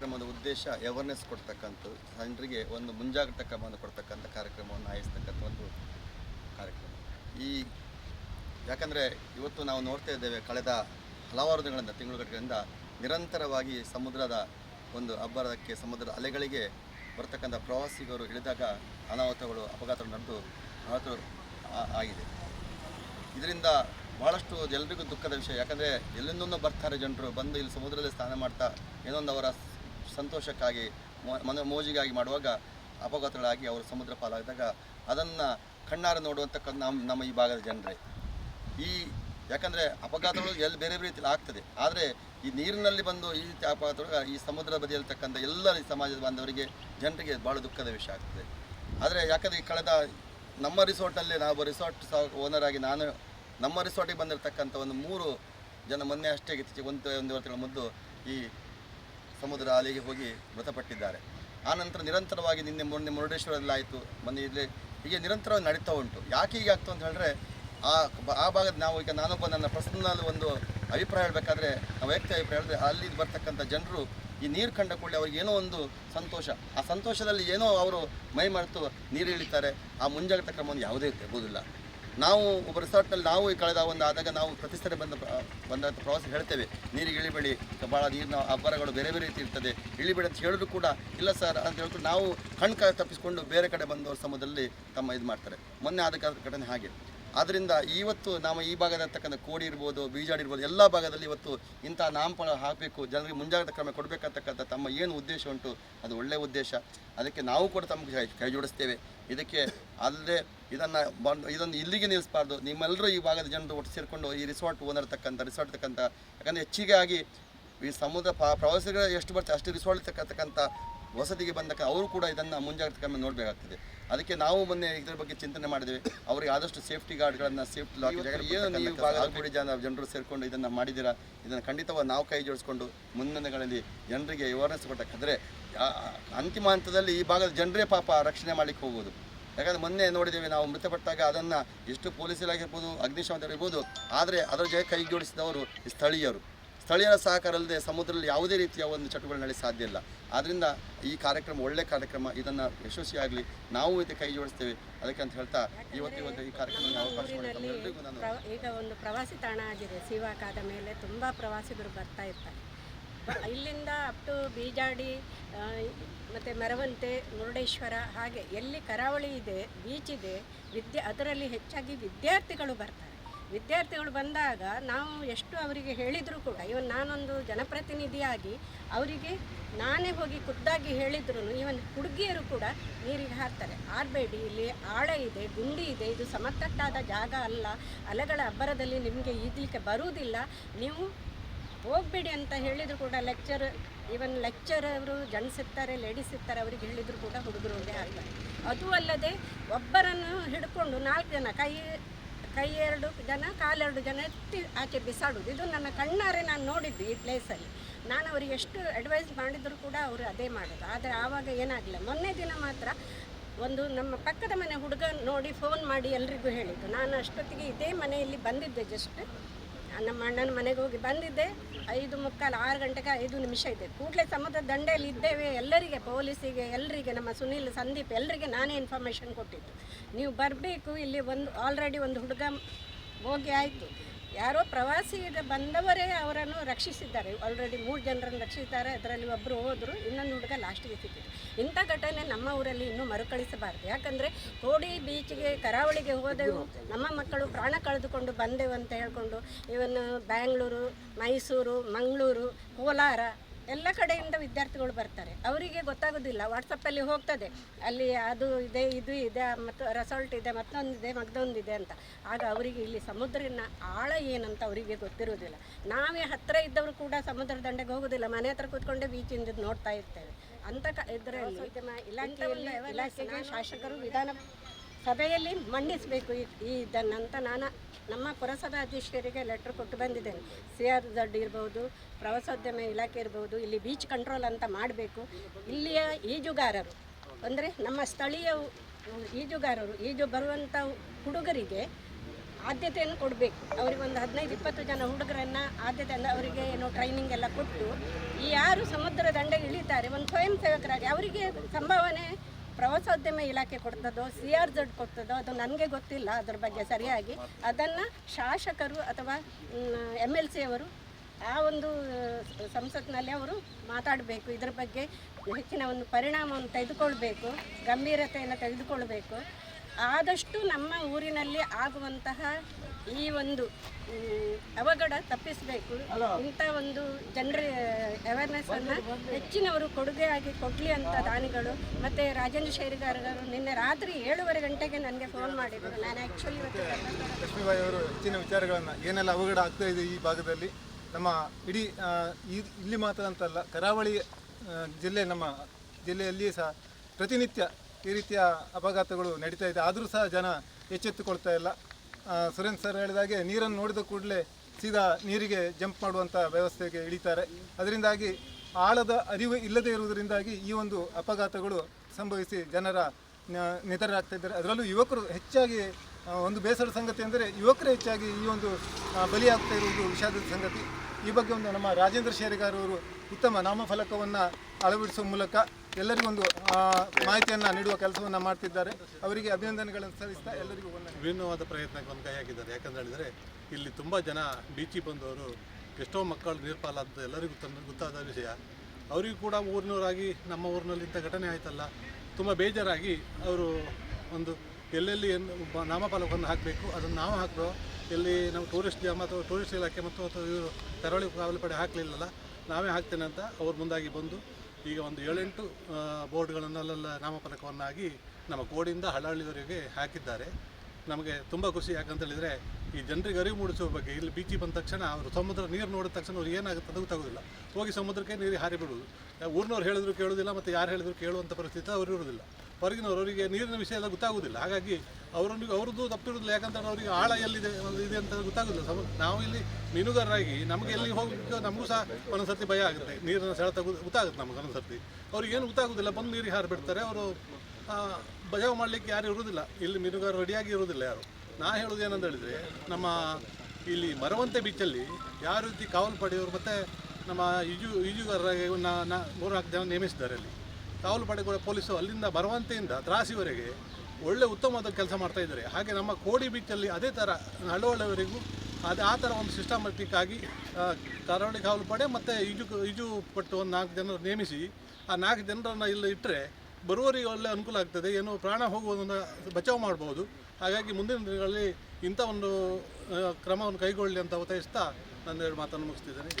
ಕಾರ್ಯಕ್ರಮದ ಉದ್ದೇಶ ಅವೇರ್ನೆಸ್ ಕೊಡ್ತಕ್ಕಂಥದ್ದು. ಜನರಿಗೆ ಒಂದು ಮುಂಜಾಗ್ರತಾ ಕ್ರಮವನ್ನು ಕೊಡ್ತಕ್ಕಂಥ ಕಾರ್ಯಕ್ರಮವನ್ನು ಆಯಿಸ್ತಕ್ಕಂಥ ಒಂದು ಕಾರ್ಯಕ್ರಮ. ಈ ಯಾಕಂದರೆ ಇವತ್ತು ನಾವು ನೋಡ್ತಾ ಇದ್ದೇವೆ ಕಳೆದ ಹಲವಾರು ದಿನಗಳಿಂದ, ತಿಂಗಳುಗಳಿಂದ ನಿರಂತರವಾಗಿ ಸಮುದ್ರದ ಒಂದು ಅಬ್ಬರಕ್ಕೆ, ಸಮುದ್ರದ ಅಲೆಗಳಿಗೆ ಬರ್ತಕ್ಕಂಥ ಪ್ರವಾಸಿಗರು ಇಳಿದಾಗ ಅನಾಹುತಗಳು, ಅಪಘಾತಗಳು ನಡೆದು ಅನಾಹುತ ಆಗಿದೆ. ಇದರಿಂದ ಭಾಳಷ್ಟು ಎಲ್ರಿಗೂ ದುಃಖದ ವಿಷಯ. ಯಾಕಂದರೆ ಎಲ್ಲಿಂದೂ ಬರ್ತಾರೆ ಜನರು, ಬಂದು ಇಲ್ಲಿ ಸಮುದ್ರದಲ್ಲಿ ಸ್ನಾನ ಮಾಡ್ತಾ ಏನೊಂದು ಅವರ ಸಂತೋಷಕ್ಕಾಗಿ ಮನ, ಮೋಜಿಗಾಗಿ ಮಾಡುವಾಗ ಅಪಘಾತಗಳಾಗಿ ಅವರು ಸಮುದ್ರ ಪಾಲಾಗಿದಾಗ ಅದನ್ನು ಕಣ್ಣಾರೆ ನೋಡುವಂಥಕ್ಕಂಥ ನಮ್ಮ ನಮ್ಮ ಈ ಭಾಗದ ಜನರೇ. ಈ ಯಾಕಂದರೆ ಅಪಘಾತಗಳು ಎಲ್ಲಿ ಬೇರೆ ಬೇರೆ ರೀತಿಯಲ್ಲಿ ಆಗ್ತದೆ. ಆದರೆ ಈ ನೀರಿನಲ್ಲಿ ಬಂದು ಈ ರೀತಿ ಅಪಘಾತಗಳು, ಈ ಸಮುದ್ರ ಬದಿಯಲ್ಲಿರ್ತಕ್ಕಂಥ ಎಲ್ಲ ಸಮಾಜದ ಬಾಂಧವರಿಗೆ ಜನರಿಗೆ ಭಾಳ ದುಃಖದ ವಿಷಯ ಆಗ್ತದೆ. ಆದರೆ ಯಾಕಂದರೆ ಈ ಕಳೆದ ನಮ್ಮ ರಿಸಾರ್ಟಲ್ಲಿ ನಾವು ರಿಸಾರ್ಟ್ ಸಹ ಓನರ್ ಆಗಿ ನಾನು ನಮ್ಮ ರಿಸಾರ್ಟಿಗೆ ಬಂದಿರತಕ್ಕಂಥ ಒಂದು ಮೂರು ಜನ ಮೊನ್ನೆ ಅಷ್ಟೇ ಇತ್ತೀಚೆಗೆ ಒಂದು ಒಂದು ವರ್ಷಗಳ ಮೊದಲು ಈ ಸಮುದ್ರ ಅಲೆಗೆ ಹೋಗಿ ಮೃತಪಟ್ಟಿದ್ದಾರೆ. ಆ ನಂತರ ನಿರಂತರವಾಗಿ ನಿನ್ನೆ ಮೊನ್ನೆ ಮುರುಡೇಶ್ವರದಲ್ಲಿ ಆಯಿತು ಮೊನ್ನೆ ಇಲ್ಲಿ ಹೀಗೆ ನಿರಂತರವಾಗಿ ನಡೀತಾ ಉಂಟು. ಯಾಕೆ ಹೀಗೆ ಆಗ್ತು ಅಂತ ಹೇಳಿದ್ರೆ ಆ ಆ ಭಾಗದ ನಾವು ಈಗ ನಾನೊಬ್ಬ ನನ್ನ ಪರ್ಸನಲ್ ಒಂದು ಅಭಿಪ್ರಾಯ ಹೇಳಬೇಕಾದ್ರೆ ನಾವು ವೈಯಕ್ತಿಕ ಅಭಿಪ್ರಾಯ ಹೇಳಿದ್ರೆ ಅಲ್ಲಿ ಬರ್ತಕ್ಕಂಥ ಜನರು ಈ ನೀರು ಕಂಡ ಕೂಡಲೇ ಅವ್ರಿಗೆ ಏನೋ ಒಂದು ಸಂತೋಷ. ಆ ಸಂತೋಷದಲ್ಲಿ ಏನೋ ಅವರು ಮೈ ಮರೆತು ನೀರು ಇಳಿತಾರೆ. ಆ ಮುಂಜಾಗ್ರತಾ ಕ್ರಮವನ್ನು ಯಾವುದೇ ತೆಗೋದಿಲ್ಲ ನಾವು ಒಬ್ಬ ರಿಸಾರ್ಟ್ನಲ್ಲಿ ನಾವು ಈ ಕಳೆದ ಒಂದು ಆದಾಗ ನಾವು ಪ್ರತಿಷ್ಠೆ ಬಂದ ಬಂದ ಪ್ರವಾಸ ಹೇಳ್ತೇವೆ, ನೀರಿಗೆ ಇಳಿಬೇಡಿ ಭಾಳ ನೀರಿನ ಅಬ್ಬರಗಳು ಬೇರೆ ಬೇರೆ ರೀತಿ ಇರ್ತದೆ, ಇಳಿಬೇಡಿ ಅಂತ ಹೇಳಿದ್ರು ಕೂಡ, ಇಲ್ಲ ಸರ್ ಅಂತ ಹೇಳ್ಬಿಟ್ಟು ನಾವು ಕಣ್ಕ ತಪ್ಪಿಸ್ಕೊಂಡು ಬೇರೆ ಕಡೆ ಬಂದವರ ಸಮಯದಲ್ಲಿ ತಮ್ಮ ಇದು ಮಾಡ್ತಾರೆ. ಮೊನ್ನೆ ಆದ ಘಟನೆ ಹಾಗೆ. ಆದ್ದರಿಂದ ಇವತ್ತು ನಾವು ಈ ಭಾಗದರ್ತಕ್ಕಂಥ ಕೋಡಿ ಇರ್ಬೋದು, ಬೀಜಾಡಿ ಇರ್ಬೋದು, ಎಲ್ಲ ಭಾಗದಲ್ಲಿ ಇವತ್ತು ಇಂಥ ನಾಮಫಲ ಹಾಕಬೇಕು, ಜನರಿಗೆ ಮುಂಜಾಗ್ರತಾ ಕ್ರಮ ಕೊಡಬೇಕಂತಕ್ಕಂಥ ತಮ್ಮ ಏನು ಉದ್ದೇಶ ಉಂಟು, ಅದು ಒಳ್ಳೆಯ ಉದ್ದೇಶ. ಅದಕ್ಕೆ ನಾವು ಕೂಡ ತಮಗೆ ಕೈ ಜೋಡಿಸ್ತೇವೆ. ಇದಕ್ಕೆ ಅಲ್ಲದೆ ಇದನ್ನು ಬಂದು, ಇದನ್ನು ಇಲ್ಲಿಗೆ ನಿಲ್ಲಿಸಬಾರ್ದು. ನಿಮ್ಮೆಲ್ಲರೂ ಈ ಭಾಗದ ಜನರು ಒಟ್ಟು ಸೇರಿಕೊಂಡು ಈ ರಿಸಾರ್ಟ್ ಓನರ್ ತಕ್ಕಂಥ ರಿಸಾರ್ಟ್ ತಕ್ಕಂಥ, ಯಾಕಂದರೆ ಹೆಚ್ಚಿಗೆ ಈ ಸಮುದ್ರ ಪ್ರವಾಸಿಗರು ಎಷ್ಟು ಬರ್ತದೆ ಅಷ್ಟು ರಿಸಾರ್ಟ್ ತಕ್ಕಂಥ ವಸತಿಗೆ ಬಂದಕ್ಕೆ ಅವರು ಕೂಡ ಇದನ್ನು ಮುಂಜಾಗ್ರತೆ ಕ್ರಮ ನೋಡಬೇಕಾಗ್ತದೆ. ಅದಕ್ಕೆ ನಾವು ಮೊನ್ನೆ ಇದರ ಬಗ್ಗೆ ಚಿಂತನೆ ಮಾಡಿದ್ದೇವೆ ಅವರಿಗೆ ಆದಷ್ಟು ಸೇಫ್ಟಿ ಗಾರ್ಡ್ಗಳನ್ನು ಸೇಫ್ಟಿ ಲಾಕ್ ಏನು ಜನ ಜನರು ಸೇರಿಕೊಂಡು ಇದನ್ನು ಮಾಡಿದ್ದೀರಾ? ಇದನ್ನು ಖಂಡಿತವಾಗಿ ನಾವು ಕೈ ಜೋಡಿಸ್ಕೊಂಡು ಮುಂದಿನಗಳಲ್ಲಿ ಜನರಿಗೆ ಅವೇರ್ನೆಸ್ ಕೊಟ್ಟಕ್ಕಾದರೆ ಅಂತಿಮ ಹಂತದಲ್ಲಿ ಈ ಭಾಗದ ಜನರೇ ಪಾಪ ರಕ್ಷಣೆ ಮಾಡಲಿಕ್ಕೆ ಹೋಗೋದು ಯಾಕಂದರೆ ಮೊನ್ನೆ ನೋಡಿದ್ದೇವೆ ನಾವು ಮೃತಪಟ್ಟಾಗ ಅದನ್ನು ಎಷ್ಟು ಪೊಲೀಸರಾಗಿರ್ಬೋದು ಇಲಾಖೆ ಇರ್ಬೋದು ಅಗ್ನಿಶಾಮಕ ಇರ್ಬೋದು ಆದರೆ ಅದರ ಜೊತೆ ಕೈ ಜೋಡಿಸಿದವರು ಸ್ಥಳೀಯರು. ಸ್ಥಳೀಯರ ಸಹಕಾರ ಅಲ್ಲದೆ ಸಮುದ್ರದಲ್ಲಿ ಯಾವುದೇ ರೀತಿಯ ಒಂದು ಚಟುವಟಿಕೆ ನಡೆಯಲು ಸಾಧ್ಯ ಇಲ್ಲ. ಆದ್ದರಿಂದ ಈ ಕಾರ್ಯಕ್ರಮ ಒಳ್ಳೆ ಕಾರ್ಯಕ್ರಮ ಇದನ್ನು ಯಶಸ್ವಿಯಾಗಲಿ ನಾವು ಇದಕ್ಕೆ ಕೈ ಜೋಡಿಸ್ತೇವೆ. ಅದಕ್ಕೆ ಅಂತ ಹೇಳ್ತಾ ಇವತ್ತು ಇವತ್ತು ಈ ಕಾರ್ಯಕ್ರಮ ಈಗ ಒಂದು ಪ್ರವಾಸಿ ತಾಣ ಆಗಿದೆ ಸಿವಾಕಾದ ಮೇಲೆ ತುಂಬ ಪ್ರವಾಸಿಗರು ಬರ್ತಾ ಇರ್ತಾರೆ. ಇಲ್ಲಿಂದ ಅಪ್ ಟು ಬೀಜಾಡಿ ಮತ್ತು ಮೆರವಂತೆ ಮುರುಡೇಶ್ವರ ಹಾಗೆ ಎಲ್ಲಿ ಕರಾವಳಿ ಇದೆ ಬೀಚ್ ಇದೆ ವಿದ್ಯೆ ಅದರಲ್ಲಿ ಹೆಚ್ಚಾಗಿ ವಿದ್ಯಾರ್ಥಿಗಳು ಬರ್ತಾರೆ. ವಿದ್ಯಾರ್ಥಿಗಳು ಬಂದಾಗ ನಾವು ಎಷ್ಟು ಅವರಿಗೆ ಹೇಳಿದರೂ ಕೂಡ ಇವನ್ ನಾನೊಂದು ಜನಪ್ರತಿನಿಧಿಯಾಗಿ ಅವರಿಗೆ ನಾನೇ ಹೋಗಿ ಖುದ್ದಾಗಿ ಹೇಳಿದ್ರು ಇವನ್ ಹುಡುಗಿಯರು ಕೂಡ ನೀರಿಗೆ ಹಾರ್ತಾರೆ. ಆರ್ಬೇಡಿ ಇಲ್ಲಿ ಆಳ ಇದೆ, ಗುಂಡಿ ಇದೆ, ಇದು ಸಮತಟ್ಟಾದ ಜಾಗ ಅಲ್ಲ, ಅಲೆಗಳ ಅಬ್ಬರದಲ್ಲಿ ನಿಮಗೆ ಈಜಲಿಕ್ಕೆ ಬರುವುದಿಲ್ಲ, ನೀವು ಹೋಗಬೇಡಿ ಅಂತ ಹೇಳಿದ್ರು ಕೂಡ ಲೆಕ್ಚರ್ ಇವನ್ ಲೆಕ್ಚರ್ ಅವರು ಜೆಂಟ್ಸ್ ಇರ್ತಾರೆ ಲೇಡೀಸ್ ಇರ್ತಾರೆ, ಅವರಿಗೆ ಹೇಳಿದ್ರು ಕೂಡ ಹುಡುಗರು ಹಾಕ್ತಾರೆ ಅದು ಅಲ್ಲದೆ ಒಬ್ಬರನ್ನು ಹಿಡ್ಕೊಂಡು ನಾಲ್ಕು ಜನ, ಕೈ ಕೈ ಎರಡು ಜನ ಕಾಲೆರಡು ಜನ ಎತ್ತಿ ಆಚೆ ಬಿಸಾಡೋದು ಇದು ನನ್ನ ಕಣ್ಣಾರೆ ನಾನು ನೋಡಿದ್ದು ಈ ಪ್ಲೇಸಲ್ಲಿ ನಾನು ಅವರಿಗೆ ಎಷ್ಟು ಅಡ್ವೈಸ್ ಮಾಡಿದರೂ ಕೂಡ ಅವರು ಅದೇ ಮಾಡೋದು. ಆದರೆ ಆವಾಗ ಏನಾಗಲಿಲ್ಲ. ಮೊನ್ನೆ ದಿನ ಮಾತ್ರ ಒಂದು ನಮ್ಮ ಪಕ್ಕದ ಮನೆ ಹುಡುಗ ನೋಡಿ ಫೋನ್ ಮಾಡಿ ಎಲ್ರಿಗೂ ಹೇಳಿದ್ದು. ನಾನು ಅಷ್ಟೊತ್ತಿಗೆ ಇದೇ ಮನೆಯಲ್ಲಿ ಬಂದಿದ್ದೆ ಜಸ್ಟ್ ನಮ್ಮ ಅಣ್ಣನ ಮನೆಗೆ ಹೋಗಿ ಬಂದಿದ್ದೆ. ಐದು ಮುಕ್ಕಾಲು ಆರು ಗಂಟೆಗೆ ಐದು ನಿಮಿಷ ಇದೆ. ಕೂಡಲೇ ಸಮುದ್ರ ದಂಡೆಯಲ್ಲಿ ಇದ್ದೇವೆ. ಎಲ್ಲರಿಗೆ, ಪೊಲೀಸಿಗೆ ಎಲ್ಲರಿಗೆ ನಮ್ಮ ಸುನೀಲ್, ಸಂದೀಪ್ ಎಲ್ಲರಿಗೆ ನಾನೇ ಇನ್ಫಾರ್ಮೇಷನ್ ಕೊಟ್ಟಿದ್ದು. ನೀವು ಬರಬೇಕು, ಇಲ್ಲಿ ಒಂದು ಆಲ್ರೆಡಿ ಒಂದು ಹುಡುಗ ಹೋಗಿ ಆಯಿತು. ಯಾರೋ ಪ್ರವಾಸಿ ಬಂದವರೇ ಅವರನ್ನು ರಕ್ಷಿಸಿದ್ದಾರೆ. ಆಲ್ರೆಡಿ ಮೂರು ಜನರನ್ನು ರಕ್ಷಿಸಿದ್ದಾರೆ. ಅದರಲ್ಲಿ ಒಬ್ಬರು ಹೋದರು, ಇನ್ನೊಂದು ಹುಡುಗ ಲಾಸ್ಟಿಗೆ ಸಿಕ್ಕಿತು ಇಂಥ ಘಟನೆ ನಮ್ಮ ಊರಲ್ಲಿ ಇನ್ನೂ ಮರುಕಳಿಸಬಾರ್ದು. ಯಾಕಂದರೆ ಕೋಡಿ ಬೀಚ್ಗೆ ಕರಾವಳಿಗೆ ಹೋದೆವು ನಮ್ಮ ಮಕ್ಕಳು ಪ್ರಾಣ ಕಳೆದುಕೊಂಡು ಬಂದೆವು ಅಂತ ಹೇಳಿಕೊಂಡು, ಇವನು ಬ್ಯಾಂಗ್ಳೂರು ಮೈಸೂರು ಮಂಗಳೂರು ಕೋಲಾರ ಎಲ್ಲ ಕಡೆಯಿಂದ ವಿದ್ಯಾರ್ಥಿಗಳು ಬರ್ತಾರೆ. ಅವರಿಗೆ ಗೊತ್ತಾಗೋದಿಲ್ಲ. ವಾಟ್ಸಪ್ಪಲ್ಲಿ ಹೋಗ್ತದೆ. ಅಲ್ಲಿ ಅದು ಇದೆ ಇದು ಇದೆ ಮತ್ತು ರೆಸಾರ್ಟ್ ಇದೆ ಮತ್ತೊಂದಿದೆ ಮಗದೊಂದಿದೆ ಅಂತ. ಆಗ ಅವರಿಗೆ ಇಲ್ಲಿ ಸಮುದ್ರನ ಆಳ ಏನಂತ ಅವರಿಗೆ ಗೊತ್ತಿರೋದಿಲ್ಲ ನಾವೇ ಹತ್ತಿರ ಇದ್ದವರು ಕೂಡ ಸಮುದ್ರ ದಂಡೆಗೆ ಹೋಗೋದಿಲ್ಲ. ಮನೆ ಹತ್ರ ಕೂತ್ಕೊಂಡೆ ಬೀಚಿಂದ ನೋಡ್ತಾ ಇರ್ತೇವೆ. ಅಂತ ಕ ಇದರಲ್ಲಿ ಇಲಾಖೆಯಲ್ಲಿ ಇಲಾಖೆಗೆ ಶಾಸಕರು ವಿಧಾನ ಸಭೆಯಲ್ಲಿ ಮಂಡಿಸಬೇಕು ಈ ಇದನ್ನಂತ ನಾನು ನಮ್ಮ ಪುರಸಭಾ ಅಧ್ಯಕ್ಷರಿಗೆ ಲೆಟ್ರ್ ಕೊಟ್ಟು ಬಂದಿದ್ದೇನೆ. ಸಿ ಆರ್ ಝಡ್ ಇರ್ಬೋದು, ಪ್ರವಾಸೋದ್ಯಮ ಇಲಾಖೆ ಇರ್ಬೋದು, ಇಲ್ಲಿ ಬೀಚ್ ಕಂಟ್ರೋಲ್ ಅಂತ ಮಾಡಬೇಕು. ಇಲ್ಲಿಯ ಈಜುಗಾರರು, ಅಂದರೆ ನಮ್ಮ ಸ್ಥಳೀಯ ಈಜುಗಾರರು, ಈಜು ಬರುವಂಥ ಹುಡುಗರಿಗೆ ಆದ್ಯತೆಯನ್ನು ಕೊಡಬೇಕು. ಅವರಿಗೆ ಒಂದು ಹದಿನೈದು, ಇಪ್ಪತ್ತು ಜನ ಹುಡುಗರನ್ನು ಆದ್ಯತೆ ಅಂದರೆ ಅವರಿಗೆ ಏನು ಟ್ರೈನಿಂಗ್ ಎಲ್ಲ ಕೊಟ್ಟು, ಈ ಯಾರು ಸಮುದ್ರ ದಂಡೆಗೆ ಇಳಿತಾರೆ. ಒಂದು ಸ್ವಯಂ ಸೇವಕರಾಗಿ, ಅವರಿಗೆ ಸಂಭಾವನೆ ಪ್ರವಾಸೋದ್ಯಮ ಇಲಾಖೆ ಕೊಡ್ತದೋ ಸಿ ಆರ್ ಜಡ್ ಕೊಡ್ತದೋ, ಅದು ನನಗೆ ಗೊತ್ತಿಲ್ಲ ಅದ್ರ ಬಗ್ಗೆ ಸರಿಯಾಗಿ. ಅದನ್ನು ಶಾಸಕರು ಅಥವಾ ಎಂ ಎಲ್ ಸಿ ಅವರು ಆ ಒಂದು ಸಂಸತ್ನಲ್ಲಿ ಅವರು ಮಾತಾಡಬೇಕು. ಇದ್ರ ಬಗ್ಗೆ ಹೆಚ್ಚಿನ ಒಂದು ಪರಿಣಾಮವನ್ನು ತೆಗೆದುಕೊಳ್ಬೇಕು, ಗಂಭೀರತೆಯನ್ನು ತೆಗೆದುಕೊಳ್ಬೇಕು. ಆದಷ್ಟು ನಮ್ಮ ಊರಿನಲ್ಲಿ ಆಗುವಂತಹ ಈ ಒಂದು ಅವಘಡ ತಪ್ಪಿಸಬೇಕು. ಇಂಥ ಒಂದು ಜನರ ಅವೇರ್ನೆಸ್ ಅನ್ನು ಹೆಚ್ಚಿನವರು ಕೊಡುಗೆಯಾಗಿ ಕೊಡಲಿ ಅಂತ ದಾನಿಗಳು ಮತ್ತು ರಾಜೇಂದ್ರ ಶೇರಿಗಾರರು ನಿನ್ನೆ ರಾತ್ರಿ ಏಳುವರೆ ಗಂಟೆಗೆ ನನಗೆ ಫೋನ್ ಮಾಡಿದರು. ನಾನು ಆ್ಯಕ್ಚುಲಿ ಇವತ್ತು ಲಕ್ಷ್ಮೀಬಾಯಿ ಅವರು ಹೆಚ್ಚಿನ ವಿಚಾರಗಳನ್ನು ಏನೆಲ್ಲ ಅವಘಡ ಆಗ್ತಾ ಇದೆ ಈ ಭಾಗದಲ್ಲಿ ನಮ್ಮ ಇಡೀ ಇಲ್ಲಿ ಮಾತ್ರ ಅಂತಲ್ಲ ಕರಾವಳಿ ಜಿಲ್ಲೆ ನಮ್ಮ ಜಿಲ್ಲೆಯಲ್ಲಿ ಸಹ ಪ್ರತಿನಿತ್ಯ ಈ ರೀತಿಯ ಅಪಘಾತಗಳು ನಡೀತಾ ಇದೆ. ಆದರೂ ಸಹ ಜನ ಎಚ್ಚೆತ್ತುಕೊಳ್ತಾ ಇಲ್ಲ. ಸುರೇಂದ್ರ ಸರ್ ಹೇಳಿದಾಗೆ ನೀರನ್ನು ನೋಡಿದ ಕೂಡಲೇ ಸೀದಾ ನೀರಿಗೆ ಜಂಪ್ ಮಾಡುವಂಥ ವ್ಯವಸ್ಥೆಗೆ ಇಳಿತಾರೆ. ಅದರಿಂದಾಗಿ ಆಳದ ಅರಿವು ಇಲ್ಲದೇ ಇರುವುದರಿಂದಾಗಿ ಈ ಒಂದು ಅಪಘಾತಗಳು ಸಂಭವಿಸಿ ಜನರ ನಿಧನರಾಗ್ತಾ ಇದ್ದಾರೆ. ಅದರಲ್ಲೂ ಯುವಕರು ಹೆಚ್ಚಾಗಿ ಒಂದು ಬೇಸರದ ಸಂಗತಿ ಅಂದರೆ ಯುವಕರೇ ಹೆಚ್ಚಾಗಿ ಈ ಒಂದು ಬಲಿಯಾಗ್ತಾ ಇರುವುದು ವಿಷಾದದ ಸಂಗತಿ. ಈ ಬಗ್ಗೆ ಒಂದು ನಮ್ಮ ರಾಜೇಂದ್ರ ಶೇರಿಗಾರ್ ಅವರು ಉತ್ತಮ ನಾಮಫಲಕವನ್ನು ಅಳವಡಿಸುವ ಮೂಲಕ ಎಲ್ಲರಿಗೊಂದು ಮಾಹಿತಿಯನ್ನು ನೀಡುವ ಕೆಲಸವನ್ನು ಮಾಡ್ತಿದ್ದಾರೆ. ಅವರಿಗೆ ಅಭಿನಂದನೆಗಳನ್ನು ಸಲ್ಲಿಸ್ತಾ ಎಲ್ಲರಿಗೂ ವಿಭಿನ್ನವಾದ ಪ್ರಯತ್ನಕ್ಕೆ ಒಂದು ಕೈ ಹಾಕಿದ್ದಾರೆ. ಯಾಕಂತ ಹೇಳಿದರೆ, ಇಲ್ಲಿ ತುಂಬ ಜನ ಬೀಚಿಗೆ ಬಂದವರು, ಎಷ್ಟೋ ಮಕ್ಕಳು ನೀರ್ಪಾಲಾದ ಎಲ್ಲರಿಗೂ ತಂದು ಗೊತ್ತಾದ ವಿಷಯ. ಅವರಿಗೂ ಕೂಡ ಊರಿನವರಾಗಿ, ನಮ್ಮ ಊರಿನಲ್ಲಿ ಇಂಥ ಘಟನೆ ಆಯ್ತಲ್ಲ, ತುಂಬ ಬೇಜಾರಾಗಿ ಅವರು ಒಂದು ಎಲ್ಲೆಲ್ಲಿ ಏನು ನಾಮಫಲಕವನ್ನು ಹಾಕಬೇಕು, ಅದನ್ನು ನಾವು ಹಾಕೋ ಎಲ್ಲಿ ನಮ್ಮ ಟೂರಿಸ್ಟ್ ಜಾಮ್ ಅಥವಾ ಟೂರಿಸ್ಟ್ ಇಲಾಖೆ ಮತ್ತು ಅಥವಾ ಇವರು ಕರಾವಳಿ ಕಾವಲು ಪಡೆ ಹಾಕಲಿಲ್ಲಲ್ಲ, ನಾವೇ ಹಾಕ್ತೇನೆ ಅಂತ ಅವ್ರು ಮುಂದಾಗಿ ಬಂದು ಈಗ ಒಂದು ಏಳೆಂಟು ಬೋರ್ಡ್ಗಳನ್ನೆಲ್ಲ ನಾಮಫಲಕವನ್ನಾಗಿ ನಮ್ಮ ಕೋಡಿಂದ ಹಳಹಳ್ಳಿವರೆಗೆ ಹಾಕಿದ್ದಾರೆ. ನಮಗೆ ತುಂಬ ಖುಷಿ ಯಾಕಂತ ಹೇಳಿದರೆ, ಈ ಜನರಿಗೆ ಅರಿವು ಮೂಡಿಸುವ ಬಗ್ಗೆ ಇಲ್ಲಿ ಬೀಚಿ ಬಂದ ತಕ್ಷಣ ಅವರು ಸಮುದ್ರ ನೀರು ನೋಡಿದ ತಕ್ಷಣ ಅವ್ರು ಏನಾಗುತ್ತೆ ಅದು ಗೊತ್ತಾಗೋದಿಲ್ಲ ಹೋಗಿ ಸಮುದ್ರಕ್ಕೆ ನೀರು ಹಾರಿ ಬಿಡುವುದು. ಊರಿನವ್ರು ಹೇಳಿದ್ರು ಕೇಳೋದಿಲ್ಲ ಮತ್ತು ಯಾರು ಹೇಳಿದ್ರು ಕೇಳುವಂಥ ಪರಿಸ್ಥಿತಿ ಅವರು ಇರೋದಿಲ್ಲ ಹೊರಗಿನವರು ಅವರಿಗೆ ನೀರಿನ ವಿಷಯ ಎಲ್ಲ ಗೊತ್ತಾಗುವುದಿಲ್ಲ. ಹಾಗಾಗಿ ಅವರೊಂದಿಗೆ ಅವ್ರದ್ದು ತಪ್ಪಿರೋದಿಲ್ಲ ಯಾಕಂತಂದ್ರೆ ಅವರಿಗೆ ಆಳ ಎಲ್ಲಿದೆ ಇದೆ ಅಂತ ಗೊತ್ತಾಗೋದಿಲ್ಲ ಸಮ, ನಾವು ಇಲ್ಲಿ ಮೀನುಗಾರರಾಗಿ ನಮಗೆ ಎಲ್ಲಿ ಹೋಗಲಿಕ್ಕೆ ನಮಗೂ ಸಹ ಒಂದೊಂದ್ಸರ್ತಿ ಭಯ ಆಗುತ್ತೆ. ನೀರಿನ ಸೆಳೆತ ಗೊತ್ತಾಗುತ್ತೆ ನಮಗೆ ಒಂದೊಂದ್ಸರ್ತಿ ಅವ್ರಿಗೆ ಏನು ಗೊತ್ತಾಗೋದಿಲ್ಲ ಬಂದು ನೀರಿಗೆ ಹಾರು ಬಿಡ್ತಾರೆ? ಅವರು ಬಚಾವ್ ಮಾಡಲಿಕ್ಕೆ ಯಾರು ಇರುವುದಿಲ್ಲ. ಇಲ್ಲಿ ಮೀನುಗಾರರು ರೆಡಿಯಾಗಿ ಇರುವುದಿಲ್ಲ ಯಾರು? ನಾ ಹೇಳೋದು ಏನಂತ ಹೇಳಿದರೆ, ನಮ್ಮ ಇಲ್ಲಿ ಮರವಂತೆ ಬೀಚಲ್ಲಿ ಯಾವ ರೀತಿ ಕಾವಲು ಪಡೆಯೋರು ಮತ್ತು ನಮ್ಮ ಈಜು, ಈಜುಗಾರರಾಗಿ ನಾ ನಾ ಮೂರ್ನಾಲ್ಕು ಜನ ನೇಮಿಸಿದ್ದಾರೆ ಅಲ್ಲಿ. ಕಾವಲು ಪಡೆಗಳ ಪೊಲೀಸರು ಅಲ್ಲಿಂದ ಬರುವಂತೆಯಿಂದ ತ್ರಾಸಿವರೆಗೆ ಒಳ್ಳೆ ಉತ್ತಮವಾದ ಕೆಲಸ ಮಾಡ್ತಾ ಇದ್ದಾರೆ. ಹಾಗೆ ನಮ್ಮ ಕೋಡಿ ಬೀಚಲ್ಲಿ ಅದೇ ಥರ ಹಳ್ಳವಳ್ಳಿವರೆಗೂ ಅದೇ ಆ ಥರ ಒಂದು ಸಿಸ್ಟಮೆಟಿಕ್ ಆಗಿ ಕರಾವಳಿ ಕಾವಲು ಪಡೆ ಮತ್ತು ಈಜು ಈಜು ಪಟ್ಟು ಒಂದು ನಾಲ್ಕು ಜನರು ನೇಮಿಸಿ, ಆ ನಾಲ್ಕು ಜನರನ್ನು ಇಲ್ಲಿ ಇಟ್ಟರೆ ಬರುವವರಿಗೆ ಒಳ್ಳೆ ಅನುಕೂಲ ಆಗ್ತದೆ. ಏನು ಪ್ರಾಣ ಹೋಗುವುದನ್ನು ಬಚಾವ್ ಮಾಡ್ಬೋದು. ಹಾಗಾಗಿ ಮುಂದಿನ ದಿನಗಳಲ್ಲಿ ಇಂಥ ಒಂದು ಕ್ರಮವನ್ನು ಕೈಗೊಳ್ಳಲಿ ಅಂತ ಒತ್ತಾಯಿಸ್ತಾ ನನ್ನ ಎರಡು ಮಾತನ್ನು ಮುಗಿಸ್ತಿದ್ದೇನೆ.